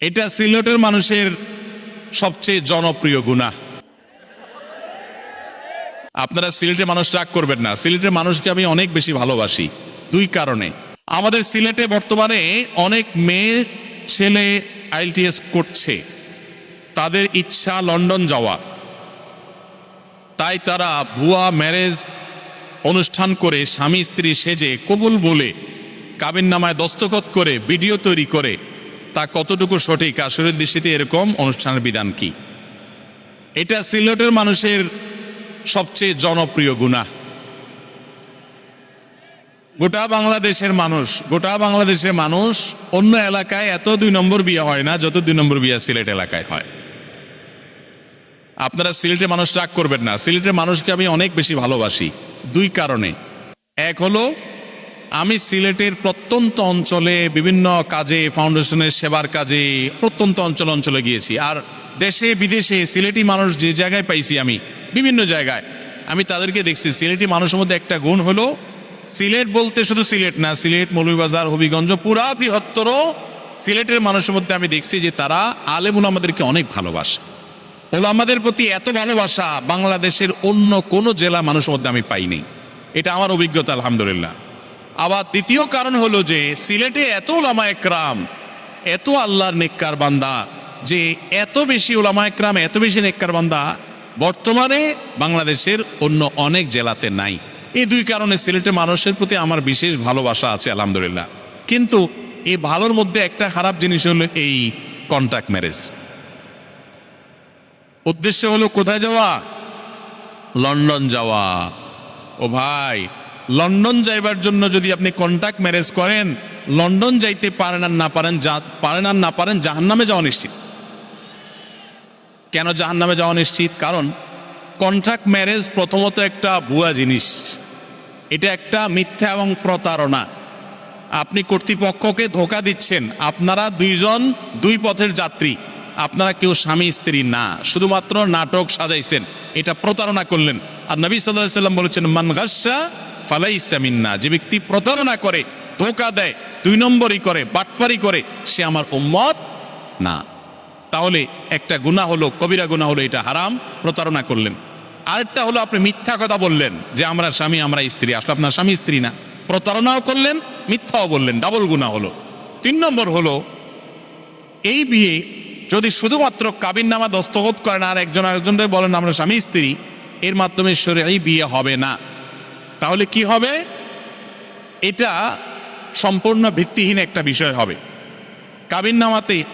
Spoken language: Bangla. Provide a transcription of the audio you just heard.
এটা সিলেটের মানুষের সবচেয়ে জনপ্রিয় গুণা। আপনারা সিলেটের মানুষ রাগ করবেন না। সিলেটের মানুষকে আমি অনেক বেশি ভালোবাসি। দুই কারণে। আমাদের সিলেটে বর্তমানে অনেক মেয়ে, ছেলে আইএলটিএস করছে। তাদের ইচ্ছা লন্ডন যাওয়া। তাই তারা ভুয়া ম্যারেজ অনুষ্ঠান করে স্বামী স্ত্রী সেজে কবুল বলে কাবিন নামায় দস্তখত করে, ভিডিও তৈরি করে তা কতটুকু সঠিক? আসরের দৃষ্টিতে এরকম অনুষ্ঠানের বিধান কি? এটা সিলেটের মানুষের সবচেয়ে জনপ্রিয় গুণা গোটা বাংলাদেশের মানুষ, গোটা বাংলাদেশের মানুষ অন্য এলাকায় এত দুই নম্বর বিয়ে হয় না যত দুই নম্বর বিয়ে সিলেট এলাকায় হয়। আপনারা সিলেটের মানুষ রাগ করবেন না। সিলেটের মানুষকে আমি অনেক বেশি ভালোবাসি। দুই কারণে। এক হলো আমি সিলেটের প্রত্যন্ত অঞ্চলে বিভিন্ন কাজে, ফাউন্ডেশনের সেবার কাজে প্রত্যন্ত অঞ্চল অঞ্চলে গিয়েছি। আর দেশে, বিদেশে সিলেটি মানুষ যে জায়গায় পাইছি আমি, বিভিন্ন জায়গায়, আমি তাদেরকে দেখছি। সিলেটি মানুষের মধ্যে একটা গুণ হলো, সিলেট বলতে শুধু সিলেট না, সিলেট, মৌলভীবাজার, হবিগঞ্জ, পুরা বৃহত্তর সিলেটের মানুষের মধ্যে আমি দেখছি যে তারা আলেমুল আমাদেরকে অনেক ভালোবাসে। ওলামাদের প্রতি এত ভালোবাসা, বাংলাদেশের অন্য কোনো জেলা মানুষের মধ্যে আমি পাইনি। এটা আমার অভিজ্ঞতা, আলহামদুলিল্লাহ। আবার দ্বিতীয় কারণ হলো যে, সিলেটে এত ওলামা একরাম, এত আল্লাহর নেককার বান্দা, যে এত বেশি ওলামা একরাম, এত বেশি নেককার বান্দা বর্তমানে বাংলাদেশের অন্য অনেক জেলাতে নাই। এই দুই কারণে সিলেটের মানুষের প্রতি আমার বিশেষ ভালোবাসা আছে, আলহামদুলিল্লাহ। কিন্তু এই ভালোর মধ্যে একটা খারাপ জিনিস হলো এই কন্ট্যাক্ট ম্যারেজ উদ্দেশ্য হলো কোথায় যাওয়া? লন্ডন যাওয়া। ও ভাই লন্ডন যাইবার জন্য যদি আপনি কন্ট্যাক্ট ম্যারেজ করেন, লন্ডন যাইতে পারেন আর না পারেন, যা পারেন আর না পারেন, জাহান্নামে যাওয়া নিশ্চিত। কেন জাহান্নামে যাওয়া নিশ্চিত? কারণ কন্ট্রাক্ট ম্যারেজ প্রথমত একটা ভুয়া জিনিস। এটা একটা মিথ্যা এবং প্রতারণা। আপনি কর্তৃপক্ষকে ধোকা দিচ্ছেন। আপনারা দুইজন দুই পথের যাত্রী। আপনারা কেউ স্বামী, স্ত্রী না। শুধুমাত্র নাটক সাজাইছেন। এটা প্রতারণা করলেন। আর নবী সাল্লাহ সাল্লাম বলেছেন, মান গাসা ফালাইসা মিন্না, যে ব্যক্তি প্রতারণা করে, ধোকা দেয়, দুই নম্বরই করে, বাটপারি করে, সে আমার উম্মত না। তাহলে একটা গুণা হলো, কবিরা গুণা হলো, এটা হারাম, প্রতারণা করলেন। আরেকটা হলো, আপনি মিথ্যা কথা বললেন, যে আমরা স্বামী, আমরা স্ত্রী, আসলে আপনার স্বামী স্ত্রী না। প্রতারণাও করলেন, মিথ্যাও বললেন ডাবল গুণা হলো। তিন নম্বর হলো, এই বিয়ে যদি শুধুমাত্র কাবিন নামা দস্তখত করেন, আর একজন আরেকজনকে বলেন, আমরা স্বামী স্ত্রী, এর মাধ্যমে সরে এই বিয়ে হবে না। তাহলে কি হবে? এটা সম্পূর্ণ ভিত্তিহীন একটা বিষয় হবে। কাবিন নামাতে